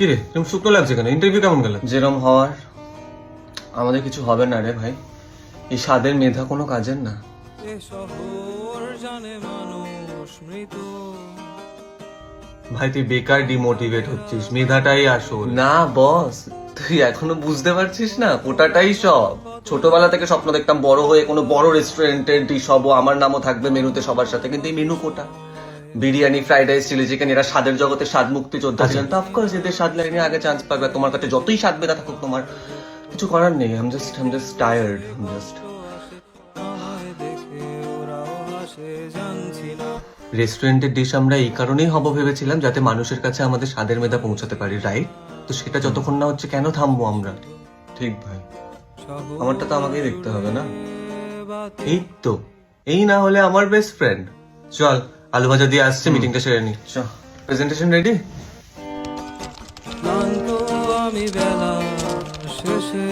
কি রে? তুমি শুকনো লাগছে কেন? ইন্টারভিউ কেমন গেল? যেরম হওয়ার আমাদের কিছু হবে না রে ভাই। এই স্বাদের মেধা কোনো কাজের না। এ শহর জানে মানুষ মৃত। ভাই তুই বেকার ডিমোটিভেট হচ্ছিস। মেধাটাই আসল। না বস তুই এখনও বুঝতে পারছিস না? ওটাটাই সব। ছোটবেলা থেকে স্বপ্ন দেখতাম বড় হয়ে কোনো বড় রেস্টুরেন্টের ডিশ হব আমার নামও থাকবে মেনুতে সবার সাথে। কিন্তু এই মেনু কোটা? Biryani fried rice chilli chicken এরা স্বাদের জগতে স্বাদ মুক্তি যোদ্ধা ছিলেন। তো অফকোর্স এদের স্বাদ লাইনে আগে চান্স পাবে। তোমার কাছে যতই স্বাদ বেদা থাকুক তোমার কিছু করার নেই। I'm just I'm just tired I'm just রেস্টুরেন্টের ডিশ আমরা এই কারণেই হব ভেবেছিলাম যাতে মানুষের কাছে আমাদের স্বাদের মেধা পৌঁছাতে পারি রাইট তো সেটা যতক্ষণ না হচ্ছে কেন থামবো আমরা? ঠিক ভাই। আমারটা তো আমাকেই দেখতে হবে না? এই তো এই না হলে আমার বেস্ট ফ্রেন্ড চল আলু ভাজা দিয়ে আসছে মিটিংটা সেরে নি। প্রেজেন্টেশন রেডি আমি বেলা শেষে